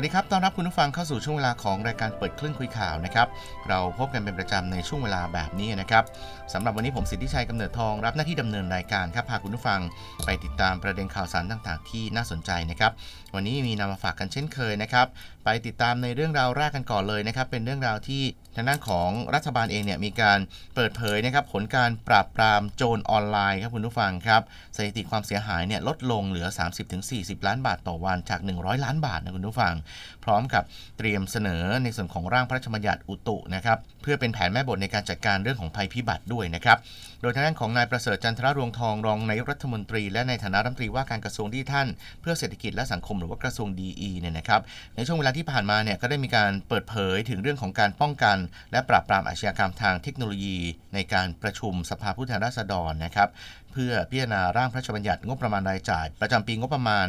วัสดีครับ ต้อนรับคุณผู้ฟังเข้าสู่ช่วงเวลาของรายการเปิดคลื่นคุยข่าวนะครับ เราพบกันเป็นประจำในช่วงเวลาแบบนี้นะครับสำหรับวันนี้ผมสิทธิชัยกำเนิดทองรับหน้าที่ดำเนินรายการครับ พาคุณผู้ฟังไปติดตามประเด็นข่าวสารต่างๆ ที่น่าสนใจนะครับ วันนี้มีนำมาฝากกันเช่นเคยนะครับ ไปติดตามในเรื่องราวแรกกันก่อนเลยนะครับ เป็นเรื่องราวที่ทางด้านของรัฐบาลเองเนี่ยมีการเปิดเผยนะครับผลการปราบปรามโจรออนไลน์ครับคุณผู้ฟังครับสถิติความเสียหายเนี่ยลดลงเหลือ 30-40 ล้านบาทต่อวันจาก 100 ล้านบาทนะคุณผู้ฟัง พร้อมกับเตรียมเสนอในส่วนของร่างพระราชบัญญัติอุตุนะครับเพื่อเป็นแผนแม่บทในการจัดการเรื่องของภัยพิบัติด้วยนะครับโดยทางด้านของนายประเสริฐจันทรรวงทองรองนายกรัฐมนตรี และในฐานะรัฐมนตรีว่าการกระทรวงดิจิทัลเพื่อเศรษฐกิจและสังคมหรือว่ากระทรวงดีเนี่ยนะครับในช่วงเวลาที่ผ่านมาเนี่ยก็ได้มีการเปิดเผยถึงเรื่องของการป้องกันและปราบปรามอาชญากรรมทางเทคโนโลยีในการประชุมสภาผู้แทนราษฎรนะครับเพื่อพิจารณาร่างพระราชบัญญัติงบประมาณรายจ่าย ประจำปีงบประมาณ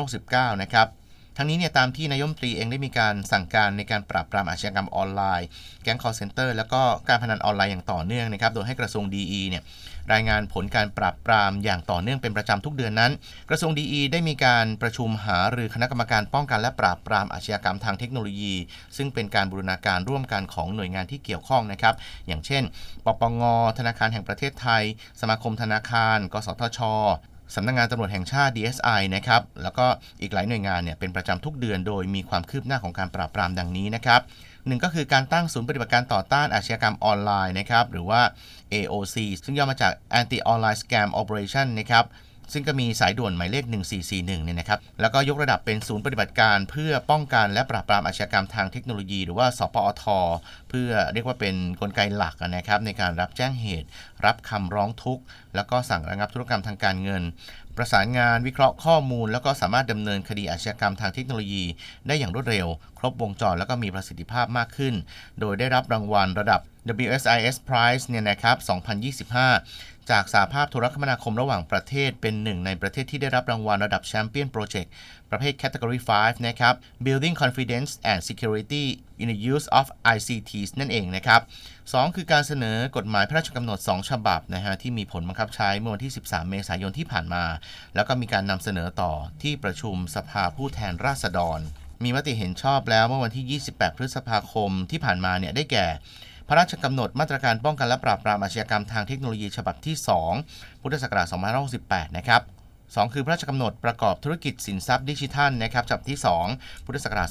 2569 นะครับ ทั้งนี้เนี่ยตามที่นายมตรีเองได้มีการสั่งการในการปราบปรามอาชญากรรมออนไลน์ แก๊งคอร์เซนเตอร์แล้วก็การพนันออนไลน์อย่างต่อเนื่องนะครับ โดยให้กระทรวงดีเนี่ยรายงานผลการปราบปรามอย่างต่อเนื่องเป็นประจำทุกเดือนนั้น กระทรวงดีได้มีการประชุมหารือคณะกรรมการป้องกันและปราบปรามอาชญากรรมทางเทคโนโลยี ซึ่งเป็นการบูรณาการร่วมกันของหน่วยงานที่เกี่ยวข้องนะครับ อย่างเช่น ปปง ธนาคารแห่งประเทศไทย สมาคมธนาคาร กสทช สำนักงานตำรวจแห่งชาติ DSI นะครับแล้วก็อีกหลายหน่วยงานเนี่ยเป็นประจำทุกเดือนโดยมีความคืบหน้าของการปราบปรามดังนี้นะครับหนึ่งก็คือการตั้งศูนย์ปฏิบัติการต่อต้านอาชญากรรมออนไลน์นะครับหรือว่า AOC ซึ่งย่อมาจาก Anti Online Scam Operation นะครับ ซึ่งก็มีสายด่วนหมายเลข 1441 เนี่ยนะครับ แล้วก็ยกระดับเป็นศูนย์ปฏิบัติการเพื่อป้องกันและปราบปรามอาชญากรรมทางเทคโนโลยี หรือว่า สปอท เพื่อเรียกว่าเป็นนกลไกหลักนะครับในการรับแจ้งเหตุ รับคำร้องทุกข์ แล้วก็สั่งระงับธุรกรรมทางการเงิน ประสานงานวิเคราะห์ข้อมูล แล้วก็สามารถดำเนินคดีอาชญากรรมทางเทคโนโลยี ได้อย่างรวดเร็ว ครบวงจรแล้วก็มีประสิทธิภาพมากขึ้น โดยได้รับรางวัลระดับ WSIS Prize เนี่ยนะครับ 2025 จากสาภาพโทรคมนาคมระหว่างประเทศ เป็นหนึ่งในประเทศที่ได้รับรางวัลระดับแชมเปี้ยนโปรเจกต์ประเภท Category 5 นะครับ Building Confidence and Security in the Use of ICTs นั่นเองนะครับ 2 คือการเสนอกฎหมายพระราชกำหนด 2 ฉบับนะฮะที่มีผลบังคับใช้เมื่อวันที่ 13 เมษายนที่ผ่านมา แล้วก็มีการนำเสนอต่อที่ประชุมสภาผู้แทนราษฎร มีมติเห็นชอบแล้วเมื่อวันที่ 28 พฤษภาคมที่ผ่านมาเนี่ยได้แก่ ระราชกำหนดมาตรการป้องกันและปราบปรามอาชญากรรมทางเทคโนโลยีฉบับที่ 2 พุทธศักราช2568 นะครับ2คือพระราชกำหนดประกอบธุรกิจสินทรัพย์ดิจิทัลนะครับฉบับที่ 2 พุทธศักราช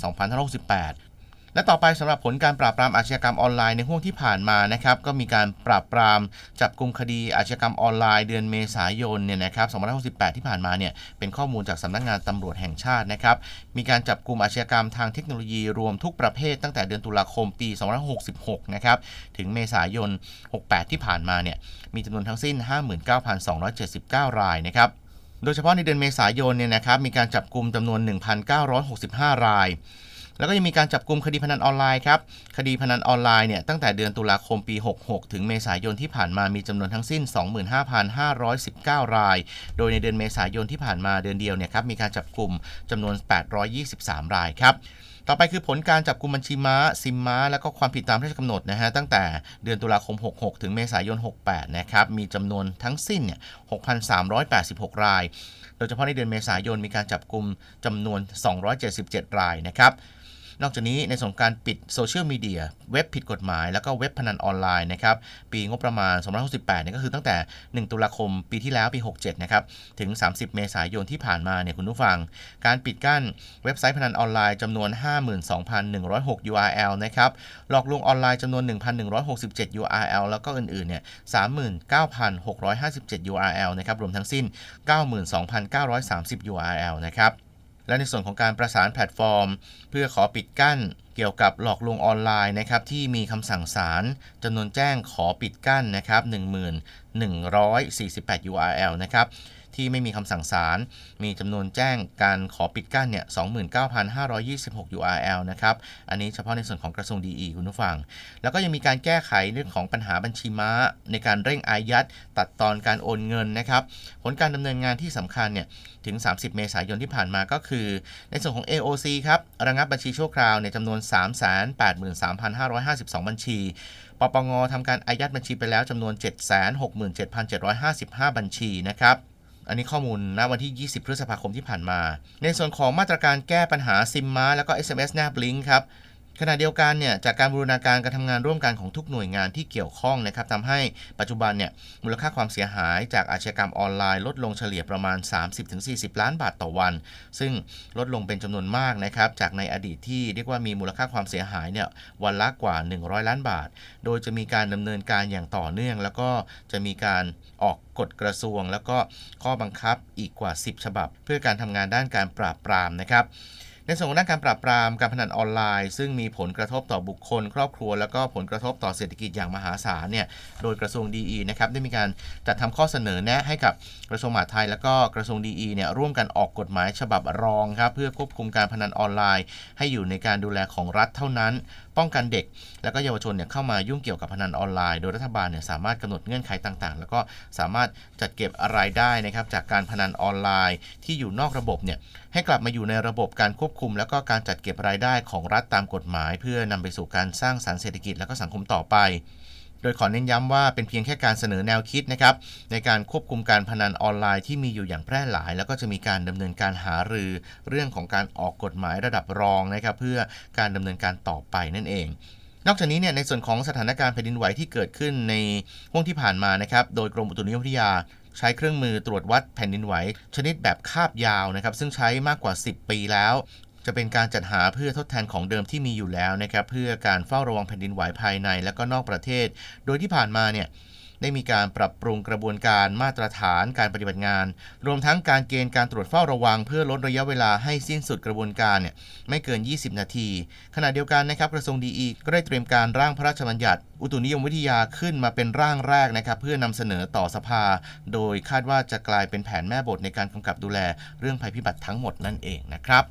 2568 และต่อไปสำหรับผลการปราบปรามอาชญากรรมออนไลน์ในห่วงที่ผ่านมานะครับก็มีการปราบปรามจับกลุ่มคดีอาชญากรรมออนไลน์เดือนเมษายนเนี่ยนะครับ2568 ที่ผ่านมาเนี่ยเป็นข้อมูลจากสำนักงานตำรวจแห่งชาตินะครับมีการจับกลุ่มอาชญากรรมทางเทคโนโลยีรวมทุกประเภทตั้งแต่เดือนตุลาคมปี 2566 นะครับถึงเมษายน 68 ที่ผ่านมาเนี่ยมีจำนวนทั้งสิ้น 59,279 รายนะครับโดยเฉพาะในเดือนเมษายนเนี่ยนะครับมีการจับกลุ่มจำนวน 1,965 ราย แล้วก็ยังมีการจับกลุ่มคดีพนันออนไลน์ครับ คดีพนันออนไลน์เนี่ยตั้งแต่เดือนตุลาคมปี 66 ถึงเมษายนที่ผ่านมามีจำนวนทั้งสิ้น 25,519 ราย โดยในเดือนเมษายนที่ผ่านมาเดือนเดียวเนี่ยครับมีการจับกลุ่มจำนวน 823 รายครับต่อไปคือผลการจับกลุ่มบัญชีม้า ซิมม้า แล้วก็ความผิดตามพระราชกำหนดนะฮะตั้งแต่เดือนตุลาคม 66 ถึงเมษายน 68 นะครับ มีจำนวนทั้งสิ้นเนี่ย 6,386 ราย โดยเฉพาะในเดือนเมษายนมีการจับกลุ่มจำนวน 277 รายนะครับ นอกจากนี้ในส่วนการปิดโซเชียลมีเดียเว็บผิดกฎหมาย แล้วก็เว็บพนันออนไลน์นะครับปีงบประมาณ 2568เนี่ยก็คือตั้งแต่ 1 ตุลาคมปีที่แล้วปี 67 นะครับ ถึง 30 เมษายนที่ผ่านมาเนี่ยคุณผู้ฟัง การปิดกั้นเว็บไซต์พนันออนไลน์จำนวน 52,106 URL นะครับ หลอกลวงออนไลน์จำนวน 1,167 URL แล้วก็อื่นๆ เนี่ย 39,657 URL นะครับ รวมทั้งสิ้น 92,930 URL นะครับ และในส่วนของการประสานแพลตฟอร์ม เพื่อขอปิดกั้นเกี่ยวกับหลอกลวงออนไลน์นะครับที่มีคำสั่งศาลจำนวนแจ้งขอปิดกั้นนะครับ1148 URL นะครับ ที่ไม่มีคำสั่งศาลมีจำนวนแจ้งการขอปิดกั้นเนี่ย29,526 URL นะครับ อันนี้เฉพาะในส่วนของกระทรวงดีคุณผู้ฟัง แล้วก็ยังมีการแก้ไขเรื่องของปัญหาบัญชีม้า ในการเร่งอายัดตัดตอนการโอนเงินนะครับผลการดำเนินงานที่สำคัญเนี่ยถึง 30 เมษายนที่ผ่านมาก็คือ ในส่วนของ AOC ครับระงับบัญชีชั่วคราวในจำนวน 383,552 บัญชี ปปงทำการอายัดบัญชีไปแล้วจำนวน 767,755 บัญชีนะครับ อันนี้ข้อมูลณวันที่ 20 พฤษภาคมที่ผ่านมา ในส่วนของมาตรการแก้ปัญหาซิมม้าแล้วก็ SMS แนบลิงก์ครับขณะเดียวกันเนี่ยจากการบูรณาการการทำงานร่วมกันของทุกหน่วยงานที่เกี่ยวข้องนะครับทำให้ปัจจุบันเนี่ยมูลค่าความเสียหายจากอาชญากรรมออนไลน์ ลดลงเฉลี่ยประมาณ 30-40 ล้านบาทต่อวัน ซึ่งลดลงเป็นจำนวนมากนะครับจากในอดีตที่เรียกว่ามีมูลค่าความเสียหายเนี่ยวันละกว่า 100 ล้านบาท โดยจะมีการดำเนินการอย่างต่อเนื่อง แล้วก็จะมีการ ออกกฎกระทรวง แล้วก็ข้อบังคับอีกกว่า 10 ฉบับ เพื่อการทำงานด้านการปราบปรามนะครับในส่วนของด้านการปราบปรามการพนันออนไลน์ ซึ่งมีผลกระทบต่อบุคคล ครอบครัว แล้วก็ผลกระทบต่อเศรษฐกิจอย่างมหาศาลเนี่ยโดยกระทรวงดีนะครับได้มีการจัดทำข้อเสนอแนะให้กับกระทรวงมหาดไทย แล้วก็กระทรวงดีเนี่ยร่วมกันออกกฎหมายฉบับรองครับเพื่อควบคุมการพนันออนไลน์ ให้อยู่ในการดูแลของรัฐเท่านั้น ป้องกันเด็ก และก็เยาวชนเนี่ยเข้ามายุ่งเกี่ยวกับพนันออนไลน์ โดยรัฐบาลเนี่ยสามารถกำหนดเงื่อนไขต่างๆ แล้วก็สามารถจัดเก็บรายได้นะครับจากการพนันออนไลน์ที่อยู่นอกระบบเนี่ยให้กลับมาอยู่ในระบบการควบคุม แล้วก็การจัดเก็บรายได้ของรัฐตามกฎหมาย เพื่อนำไปสู่การสร้างสรรค์เศรษฐกิจและก็สังคมต่อไป โดยขอเน้นย้ำว่าเป็นเพียงแค่การเสนอแนวคิดนะครับในการควบคุมการพนันออนไลน์ที่มีอยู่อย่างแพร่หลาย แล้วก็จะมีการดำเนินการหารือ เรื่องของการออกกฎหมายระดับรองนะครับเพื่อการดำเนินการต่อไปนั่นเองนอกจากนี้เนี่ยในส่วนของสถานการณ์แผ่นดินไหวที่เกิดขึ้นในห่วงที่ผ่านมานะครับ โดยกรมอุตุนิยมวิทยา ใช้เครื่องมือตรวจวัดแผ่นดินไหว ชนิดแบบคาบยาวนะครับ ซึ่งใช้มากกว่า 10 ปีแล้ว จะเป็นการจัดหาเพื่อทดแทนของเดิมที่มีอยู่แล้วนะครับเพื่อการเฝ้าระวังแผ่นดินไหวภายในและก็นอกประเทศ โดยที่ผ่านมาเนี่ยได้มีการปรับปรุงกระบวนการมาตรฐานการปฏิบัติงาน รวมทั้งการเกณฑ์การตรวจเฝ้าระวัง เพื่อลดระยะเวลาให้สิ้นสุดกระบวนการเนี่ยไม่เกิน 20 นาที ขณะเดียวกันนะครับกระทรวงดีอีก็ได้เตรียมการร่างพระราชบัญญัติ อุตุนิยมวิทยาขึ้นมาเป็นร่างแรกนะครับเพื่อนำเสนอต่อสภา โดยคาดว่าจะกลายเป็นแผนแม่บทในการกำกับดูแลเรื่องภัยพิบัติทั้งหมดนั่นเองนะครับ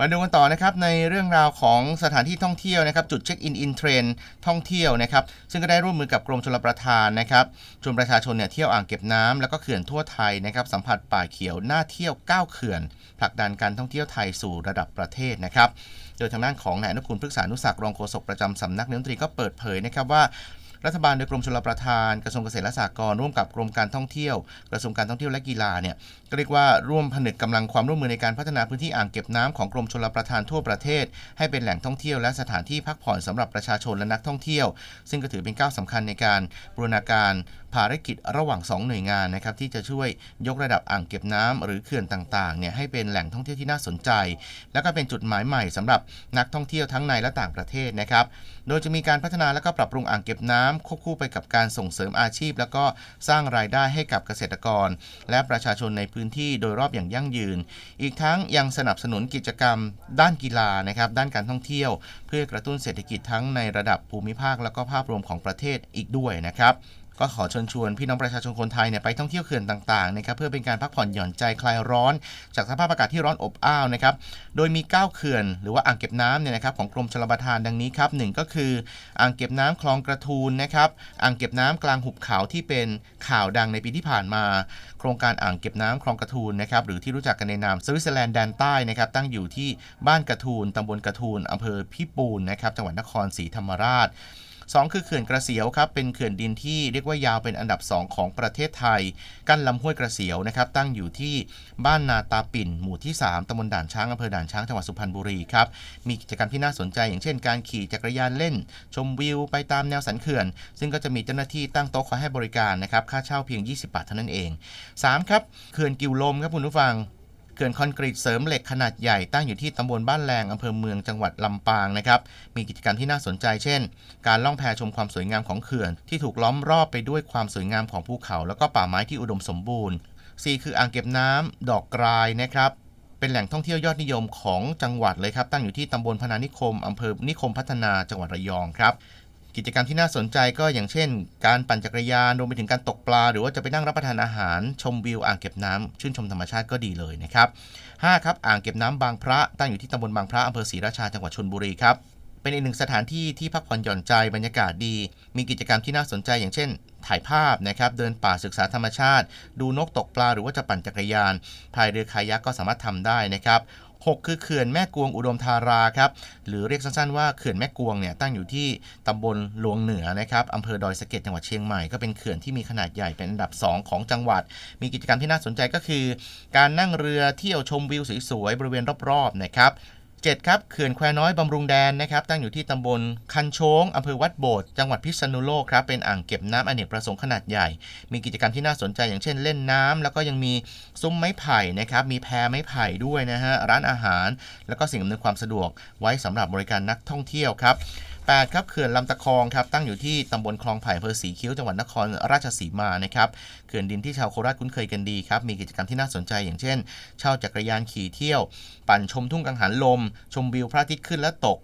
มาดูกันต่อนะครับในเรื่องราวของสถานที่ท่องเที่ยวนะครับจุดเช็คอินอินเทรนท่องเที่ยวนะครับซึ่งก็ได้ร่วมมือกับกรมชลประทานนะครับชวนประชาชนเนี่ยเที่ยวอ่างเก็บน้ำแล้วก็เขื่อนทั่วไทยนะครับสัมผัสป่าเขียวหน่าเที่ยว9เขื่อนผลักดันการท่องเที่ยวไทยสู่ระดับประเทศนะครับโดยทางด้านของนายอนุคุณพฤกษานุศักดิ์รองโฆษกประจำสำนักนายกรัฐมนตรีก็เปิดเผยนะครับว่า รัฐบาลโดยกรมชลประทานกระทรวงเกษตรและสหกรณ์ร่วมกับกรมการท่องเที่ยว กระทรวงการท่องเที่ยวและกีฬาเนี่ยก็เรียกว่าร่วมผนึกกำลังความร่วมมือในการพัฒนาพื้นที่อ่างเก็บน้ำของกรมชลประทานทั่วประเทศ ให้เป็นแหล่งท่องเที่ยวและสถานที่พักผ่อนสำหรับประชาชนและนักท่องเที่ยว ซึ่งก็ถือเป็นก้าวสำคัญในการบูรณาการ ภารกิจระหว่าง 2 หน่วยงานนะครับที่จะช่วยยกระดับอ่างเก็บน้ำหรือเขื่อนต่างๆเนี่ยให้เป็นแหล่งท่องเที่ยวที่น่าสนใจ แล้วก็เป็นจุดหมายใหม่สำหรับนักท่องเที่ยวทั้งในและต่างประเทศนะครับโดยจะมีการพัฒนาและก็ปรับปรุงอ่างเก็บน้ำควบคู่ไปกับการส่งเสริมอาชีพ แล้วก็สร้างรายได้ให้กับเกษตรกร และประชาชนในพื้นที่โดยรอบอย่างยั่งยืน อีกทั้งยังสนับสนุนกิจกรรม ด้านกีฬานะครับด้านการท่องเที่ยว เพื่อกระตุ้นเศรษฐกิจทั้งในระดับภูมิภาค แล้วก็ภาพรวมของประเทศอีกด้วยนะครับ ก็ขอเชิญชวนพี่น้องประชาชนคนไทยเนี่ยไปท่องเที่ยวเขื่อนต่างๆนะครับเพื่อเป็นการพักผ่อนหย่อนใจคลายร้อน จากสภาพอากาศที่ร้อนอบอ้าวนะครับโดยมี 9 เขื่อน หรือว่าอ่างเก็บน้ำเนี่ยนะครับของกรมชลประทานดังนี้ครับหนึ่งก็คืออ่างเก็บน้ำคลองกระทูลนะครับอ่างเก็บน้ำกลางหุบเขาที่เป็นข่าวดังในปีที่ผ่านมา โครงการอ่างเก็บน้ำคลองกระทูลนะครับหรือที่รู้จักกันในนามสวิตเซอร์แลนด์แดนใต้นะครับตั้งอยู่ที่บ้านกระทูลตำบลกระทูลอำเภอพิปูนนะครับจังหวัดนครศรีธรรมราช สองคือเขื่อนกระเสียวครับเป็นเขื่อนดินที่เรียกว่ายาวเป็นอันดับ 2 ของประเทศไทย กั้นลำห้วยกระเสียวนะครับตั้งอยู่ที่บ้านนาตาปิ่น หมู่ที่ 3ตำบลด่านช้างอำเภอด่านช้างจังหวัดสุพรรณบุรีครับมีกิจกรรมที่น่าสนใจ อย่างเช่นการขี่จักรยานเล่น ชมวิวไปตามแนวสันเขื่อน ซึ่งก็จะมีเจ้าหน้าที่ตั้งโต๊ะคอยให้บริการนะครับค่าเช่าเพียง 20 บาทเท่านั้นเอง 3. ครับเขื่อนกิวลมครับคุณผู้ฟัง เขื่อนคอนกรีตเสริมเหล็กขนาดใหญ่ตั้งอยู่ที่ตำบลบ้านแรงอำเภอเมืองจังหวัดลำปางนะครับ มีกิจกรรมที่น่าสนใจเช่น การล่องแพชมความสวยงามของเขื่อน ที่ถูกล้อมรอบไปด้วยความสวยงามของภูเขาแล้วก็ป่าไม้ที่อุดมสมบูรณ์ 4 คืออ่างเก็บน้ำดอกกรายนะครับเป็นแหล่งท่องเที่ยวยอดนิยมของจังหวัดเลยครับ ตั้งอยู่ที่ตำบลพนานิคม อำเภอนิคมพัฒนาจังหวัดระยองครับ กิจกรรมที่น่าสนใจก็อย่างเช่น การปั่นจักรยานรวมไปถึงการตกปลา หรือว่าจะไปนั่งรับประทานอาหาร ชมวิวอ่างเก็บน้ำชื่นชมธรรมชาติก็ดีเลยนะครับ5ครับอ่างเก็บน้ำบางพระตั้งอยู่ที่ตำบลบางพระอำเภอศรีราชาจังหวัดชลบุรีครับเป็นอีกหนึ่งสถานที่ที่พักผ่อนหย่อนใจบรรยากาศดี มีกิจกรรมที่น่าสนใจอย่างเช่น ถ่ายภาพนะครับเดินป่าศึกษาธรรมชาติ ดูนกตกปลา หรือว่าจะปั่นจักรยานพายเรือคายักก็สามารถทำได้นะครับ 6 คือเขื่อนแม่กวงอุดมธาราครับหรือเรียกสั้นๆว่าเขื่อนแม่กวงเนี่ยตั้งอยู่ที่ตำบลหลวงเหนือนะครับอำเภอดอยสะเก็ดจังหวัดเชียงใหม่ก็เป็นเขื่อนที่มีขนาดใหญ่เป็นอันดับ 2 ของจังหวัด มีกิจกรรมที่น่าสนใจก็คือ การนั่งเรือเที่ยวชมวิวสวยๆบริเวณรอบๆนะครับ 7ครับเขื่อนแควน้อยบำรุงแดนนะครับตั้งอยู่ที่ตำบลคันโชงอำเภอวัดโบสถ์จังหวัดพิษณุโลกครับเป็นอ่างเก็บน้ำอเนกประสงค์ขนาดใหญ่ มีกิจกรรมที่น่าสนใจอย่างเช่นเล่นน้ำแล้วก็ยังมีซุ้มไม้ไผ่นะครับมีแพไม้ไผ่ด้วยนะฮะร้านอาหาร แล้วก็สิ่งอำนวยความสะดวกไว้สำหรับบริการนักท่องเที่ยวครับ 8ครับเขื่อนลำตะคองครับตั้งอยู่ที่ตำบลคลองไผ่อำเภอสีคิ้วจังหวัดนครราชสีมานะครับเขื่อนดินที่ชาวโคราชคุ้นเคยกันดีครับมีกิจกรรมที่น่าสนใจอย่างเช่น เช่าจักรยานขี่เที่ยว ปั่นชมทุ่งกังหันลม ชมวิวพระอาทิตย์ขึ้นและตก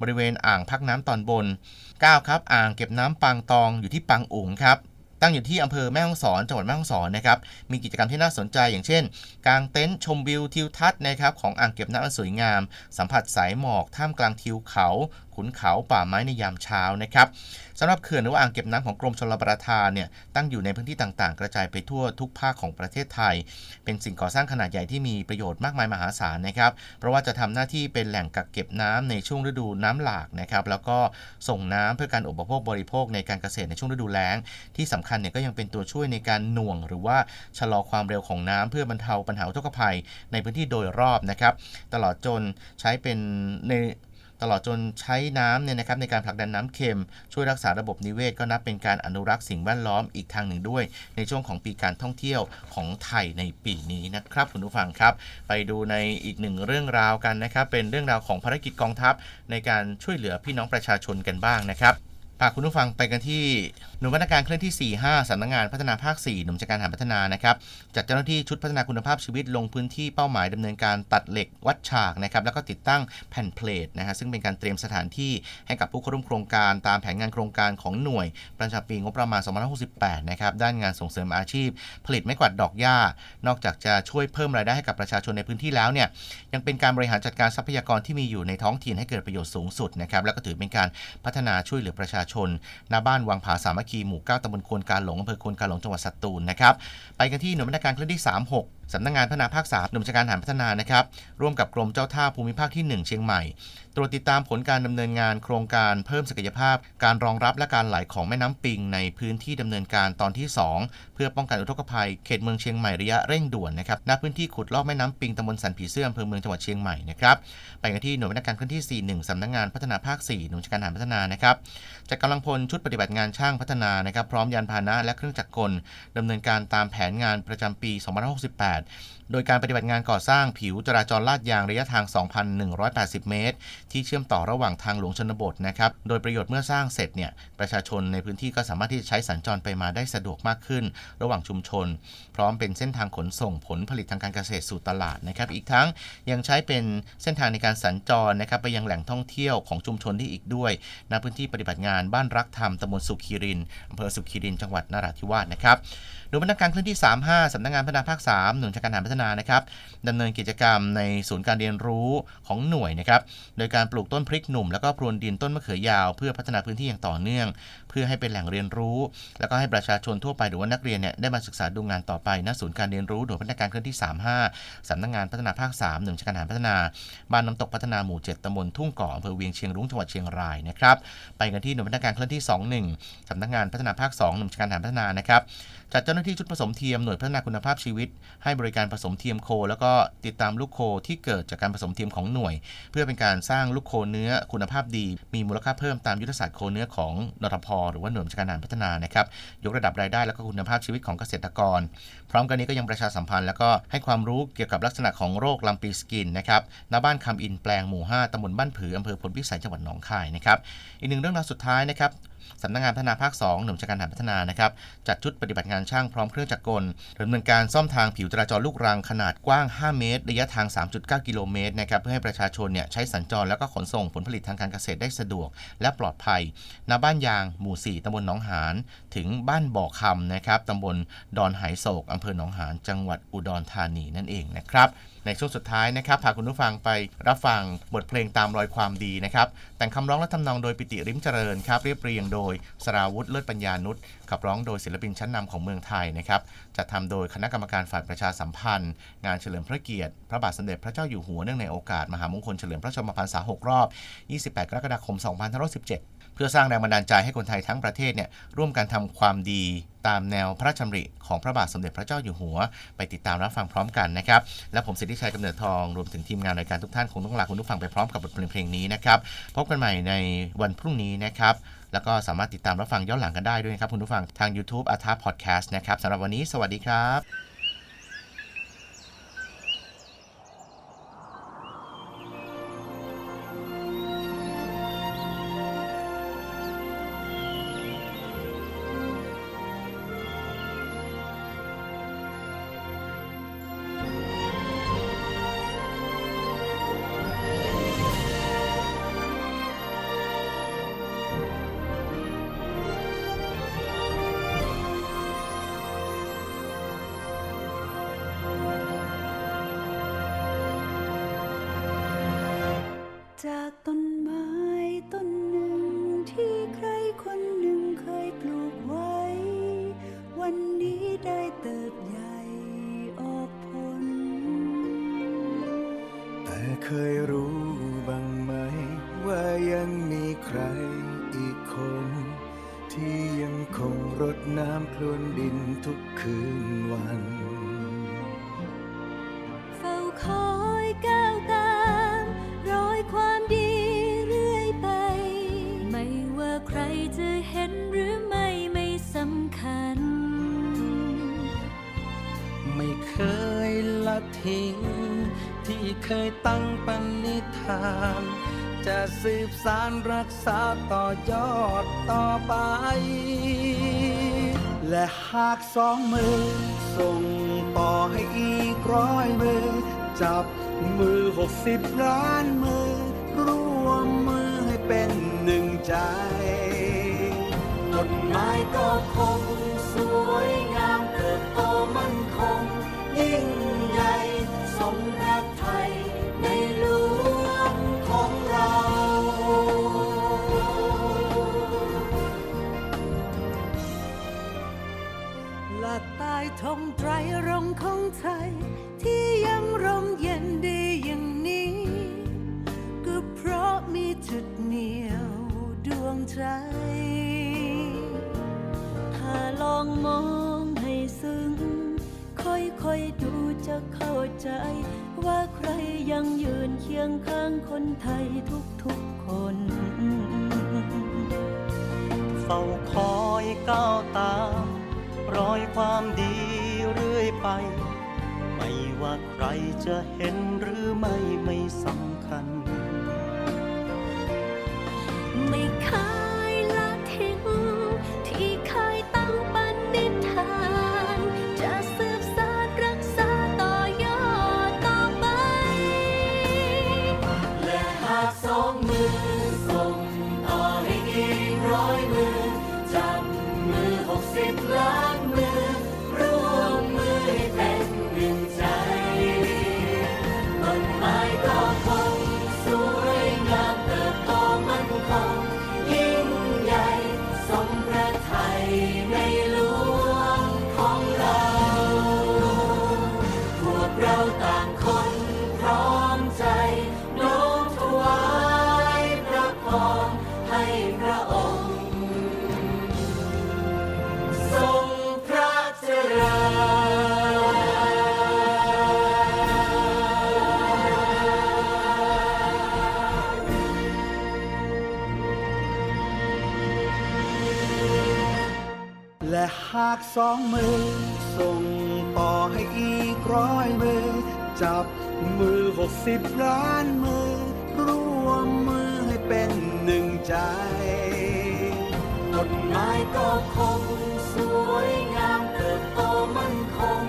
บริเวณอ่างพักน้ำตอนบน 9 ครับอ่างเก็บน้ำปางตองอยู่ที่ปางอุ๋งครับตั้งอยู่ที่อำเภอแม่ฮ่องสอนจังหวัดแม่ฮ่องสอนนะครับมีกิจกรรมที่น่าสนใจอย่างเช่น กางเต็นท์ชมวิวทิวทัศน์นะครับของอ่างเก็บน้ำอันสวยงาม สัมผัสสายหมอกท่ามกลางทิวเขา ขุนเขาป่าไม้ในยามเช้านะครับสำหรับเขื่อนหรือว่าอ่างเก็บน้ำของกรมชลประทานเนี่ยตั้งอยู่ในพื้นที่ต่างๆ กระจายไปทั่วทุกภาคของประเทศไทย เป็นสิ่งก่อสร้างขนาดใหญ่ที่มีประโยชน์มากมายมหาศาลนะครับ เพราะว่าจะทำหน้าที่เป็นแหล่งกักเก็บน้ำในช่วงฤดูน้ำหลากนะครับแล้วก็ส่งน้ำเพื่อการอุปโภคบริโภคในการเกษตรในช่วงฤดูแล้ง ที่สำคัญเนี่ยก็ยังเป็นตัวช่วยในการหน่วง หรือว่าชะลอความเร็วของน้ำเพื่อบรรเทาปัญหาอุกภัย ในพื้นที่โดยรอบนะครับตลอดจนใช้เป็นใน ตลอดจนใช้น้ำเนี่ยนะครับในการผลักดันน้ำเค็ม ช่วยรักษาระบบนิเวศก็นับเป็นการอนุรักษ์สิ่งแวดล้อมอีกทางหนึ่งด้วย ในช่วงของปีการท่องเที่ยวของไทยในปีนี้นะครับคุณผู้ฟังครับ ไปดูในอีกหนึ่งเรื่องราวกันนะครับเป็นเรื่องราวของภารกิจกองทัพ ในการช่วยเหลือพี่น้องประชาชนกันบ้างนะครับ พาคุณผู้ฟังไปกันที่หน่วยพัฒนาการเคลื่อนที่ 45สำนักงานพัฒนาภาค 4 หน่วยจัดการหาพัฒนานะครับจัดเจ้าหน้าที่ชุดพัฒนาคุณภาพชีวิตลงพื้นที่เป้าหมายดำเนินการตัดเหล็กวัดฉากนะครับแล้วก็ติดตั้งแผ่นเพลทนะฮะซึ่งเป็นการเตรียมสถานที่ให้กับผู้เข้าร่วมโครงการตามแผนงานโครงการของหน่วยประจำปีงบประมาณ 2568 นะครับด้านงานส่งเสริมอาชีพ ผลิตไม้กวาดดอกหญ้านอกจากจะช่วยเพิ่มรายได้ให้กับประชาชนในพื้นที่แล้วเนี่ยยังเป็นการบริหารจัดการทรัพยากรที่มีอยู่ในท้องถิ่นให้เกิดประโยชน์สูงสุดนะครับแล้วก็ถือเป็นการพัฒนาช่วยเหลือประชาชนาบ้านวังผาสามัคคีหมู่ 9ตำบลควนการหลงอำเภอควนการหลงจังหวัดสตูลนะครับไปกันที่หน่วยบัญชาการเคลื่อนที่ 36 สำนักงานพัฒนาภาค3หน่วยการทหารพัฒนานะครับ ร่วมกับกรมเจ้าท่าภูมิภาคที่ 1 เชียงใหม่ ตรวจติดตามผลการดำเนินงานโครงการเพิ่มศักยภาพ การรองรับและการไหลของแม่น้ำปิง ในพื้นที่ดำเนินการตอนที่ 2 เพื่อป้องกันอุทกภัยเขตเมืองเชียงใหม่ระยะเร่งด่วนนะครับณพื้นที่ขุดลอกแม่น้ำปิงตำบลสันผีเสื้ออำเภอเมืองจังหวัดเชียงใหม่นะครับไปกันที่หน่วยบัญชาการเคลื่อนที่ 41สำนักงานพัฒนาภาค 4 หน่วยบัญชาการทหารพัฒนานะครับจัดกำลังพลชุดปฏิบัติงานช่างพัฒนานะครับพร้อมยานพาหนะและเครื่องจักรกลดำเนินการตามแผนงานประจำปี2568 that. โดยการปฏิบัติงานก่อสร้างผิวจราจรลาดยางระยะทาง 2,180 เมตร ที่เชื่อมต่อระหว่างทางหลวงชนบทนะครับ โดยประโยชน์เมื่อสร้างเสร็จเนี่ย ประชาชนในพื้นที่ก็สามารถที่จะใช้สัญจรไปมาได้สะดวกมากขึ้น ระหว่างชุมชน พร้อมเป็นเส้นทางขนส่งผลผลิตทางการเกษตรสู่ตลาดนะครับ อีกทั้งยังใช้เป็นเส้นทางในการสัญจรนะครับไปยังแหล่งท่องเที่ยวของชุมชนที่อีกด้วยณพื้นที่ปฏิบัติงานบ้านรักธรรมตำบลสุขีรินอำเภอสุขีรินจังหวัดนราธิวาสนะครับโดยพนักงานเคลื่อนที่ 35สำนักงานพัฒนาภาค 3 หน่วยจัดการทหารพัฒนานะครับดำเนินกิจกรรมในศูนย์การเรียนรู้ของหน่วยนะครับ โดยการปลูกต้นพริกหนุ่มแล้วก็พรวนดินต้นมะเขือยาว เพื่อพัฒนาพื้นที่อย่างต่อเนื่อง เพื่อให้เป็นแหล่งเรียนรู้ แล้วก็ให้ประชาชนทั่วไปหรือว่านักเรียนเนี่ยได้มาศึกษาดูงานต่อไปณศูนย์การเรียนรู้หน่วยพัฒนาการเคลื่อนที่ 35สำนักงานพัฒนาภาค3หน่วยจัการหารพัฒนา บ้านน้ำตกพัฒนาหมู่7ตำบลทุ่งก่ออำเภอเวียงเชียงรุ้งจังหวัดเชียงรายนะครับไปกันที่หน่วยพัฒนาการเคลื่อนที่ 21สำนักงานพัฒนาภาค2หน่วยจัการหารพัฒนานะครับ จัดเจ้าหน้าที่ชุดผสมเทียมหน่วยพัฒนาคุณภาพชีวิต ให้บริการผสมเทียมโค แล้วก็ติดตามลูกโคที่เกิดจากการผสมเทียมของหน่วย เพื่อเป็นการสร้างลูกโคเนื้อคุณภาพดี มีมูลค่าเพิ่มตามยุทธศาสตร์โคเนื้อของนทพหรือว่าหน่วยบัญชาการทหารพัฒนานะครับยกระดับรายได้และก็คุณภาพชีวิตของเกษตรกร พร้อมกันนี้ก็ยังประชาสัมพันธ์ แล้วก็ให้ความรู้เกี่ยวกับลักษณะของโรคลำปีสกินนะครับณบ้านคำอินแปลงหมู่ 5ตำบลบ้านผืออำเภอพลพิสัยจังหวัดหนองคายนะครับอีกหนึ่งเรื่องราวสุดท้ายนะครับ สำนักงานพัฒนาภาค 2 หน่วยจัดการทหารพัฒนานะครับจัดชุดปฏิบัติงานช่างพร้อมเครื่องจักรกลดำเนินการซ่อมทางผิวจราจรลูกรังขนาดกว้าง 5 เมตร ระยะทาง 3.9 กิโลเมตรนะครับเพื่อให้ประชาชนเนี่ยใช้สัญจรแล้วก็ขนส่งผลผลิตทางการเกษตรได้สะดวก และปลอดภัยณบ้านยางหมู่ 4ตำบลหนองหานถึงบ้านบ่อคำนะครับตำบลดอนไหโศกอำเภอหนองหานจังหวัดอุดรธานีนั่นเองนะครับ ในช่วงสุดท้ายนะครับพาคุณผู้ฟังไปรับฟังบทเพลงตามรอยความดีนะครับ แต่งคำร้องและทำนองโดยปิติริมเจริญครับเรียบเรียงโดยสราวุธเลิศปัญญานุชขับร้องโดยศิลปินชั้นนำของเมืองไทยนะครับจัดทำโดยคณะกรรมการฝ่ายประชาสัมพันธ์ งานเฉลิมพระเกียรติ พระบาทสมเด็จพระเจ้าอยู่หัวเนื่องในโอกาสมหามงคลเฉลิมพระชนมพรรษา 6 รอบ 28 กรกฎาคม 2517 พื่อสร้างแรงบันดาลใจให้คนไทยทั้งประเทศเนี่ยร่วมกันทำความดีตามแนวพระราชดำริของพระบาทสมเด็จพระเจ้าอยู่หัว ไปติดตามรับฟังพร้อมกันนะครับ และผมสิทธิชัยกำเนิดทองรวมถึงทีมงานรายการทุกท่านคงต้องลาคุณผู้ฟังไปพร้อมกับบทเพลงเพลงนี้นะครับพบกันใหม่ในวันพรุ่งนี้นะครับแล้วก็สามารถติดตามรับฟังย้อนหลังกันได้ด้วยนะครับคุณผู้ฟังทาง YouTube อาทาพอดแคสต์นะครับสำหรับวันนี้ สวัสดีครับ เคยละทิ้ง ที่เคยตั้งปณิธาน จะสืบสารรักษาต่อยอดต่อไป และหากสองมือ ส่งต่อให้อีกร้อยมือ จับมือหกสิบล้านมือ ร่วมมือให้เป็นหนึ่งใจต้นไม้ก็คงสวย ใจว่าใครยังยืนเคียงข้างคนไทยทุกๆคน เฝ้าคอยก้าวตามรอยความดีเรื่อยไป ไม่ว่าใครจะเห็นหรือไม่ไม่สำคัญ ไม่เคย หากสองมือ ส่งต่อให้อีกร้อยมือ จับมือหกสิบล้านมือ ร่วมมือให้เป็นหนึ่งใจต้นไม้ก็คง สวยงามเติบโตมั่นคง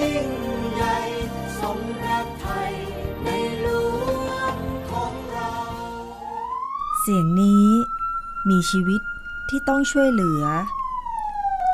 ยิ่งใหญ่สมพระไทยในหลวงของเรา เสียงนี้มีชีวิตที่ต้องช่วยเหลือ